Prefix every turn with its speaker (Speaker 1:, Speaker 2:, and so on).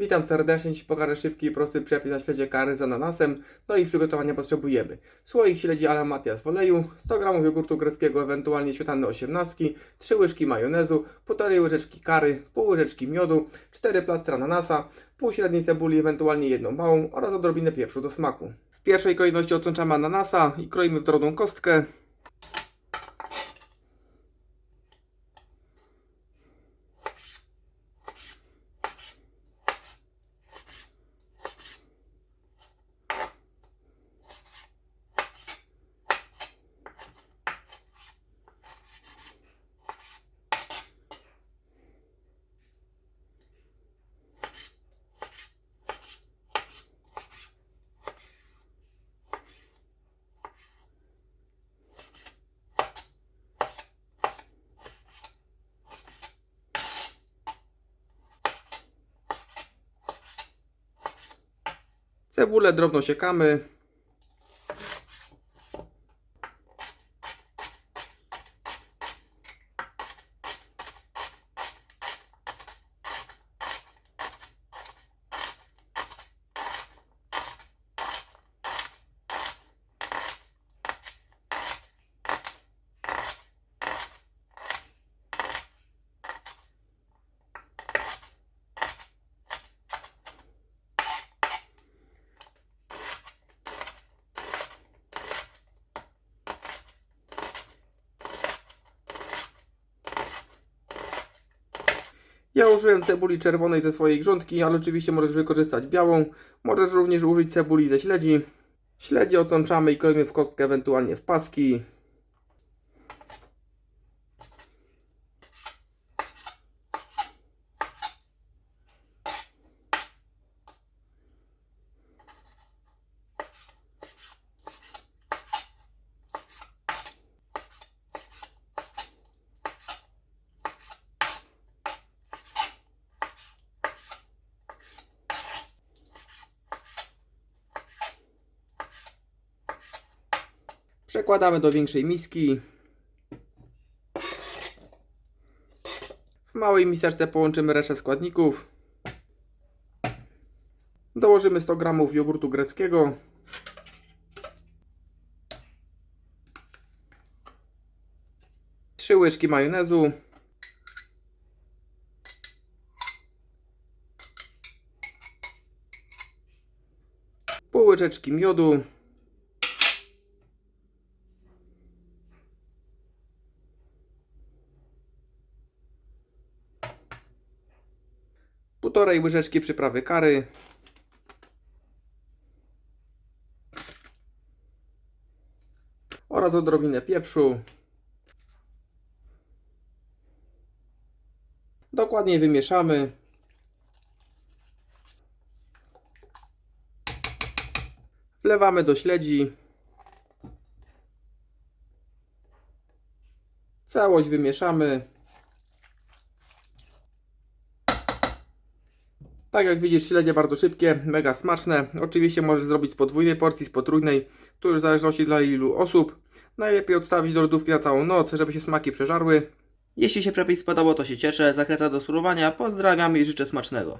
Speaker 1: Witam serdecznie, dziś pokażę szybki i prosty przepis na śledzie kary z ananasem. Do ich przygotowania potrzebujemy słoik śledzi ala Matias w oleju, 100 g jogurtu greckiego, ewentualnie śmietany 18, 3 łyżki majonezu, 1,5 łyżeczki kary, pół łyżeczki miodu, 4 plastry ananasa, pół średniej cebuli, ewentualnie jedną małą oraz odrobinę pieprzu do smaku. W pierwszej kolejności odsączamy ananasa i kroimy w drobną kostkę. Cebulę drobno siekamy. Ja użyłem cebuli czerwonej ze swojej grządki, ale oczywiście możesz wykorzystać białą. Możesz również użyć cebuli ze śledzi. Śledzie odsączamy i kroimy w kostkę, ewentualnie w paski. Przekładamy do większej miski. W małej miseczce połączymy resztę składników. Dołożymy 100 g jogurtu greckiego. Trzy łyżki majonezu. Pół łyżeczki miodu. Półtorej łyżeczki przyprawy kary, oraz odrobinę pieprzu. Dokładnie wymieszamy. Wlewamy do śledzi. Całość wymieszamy. Tak jak widzisz, śledzie bardzo szybkie, mega smaczne. Oczywiście możesz zrobić z podwójnej porcji, z potrójnej. Tu już w zależności dla ilu osób. Najlepiej odstawić do lodówki na całą noc, żeby się smaki przeżarły.
Speaker 2: Jeśli się przepis spodobał, to się cieszę. Zachęcam do spróbowania. Pozdrawiam i życzę smacznego.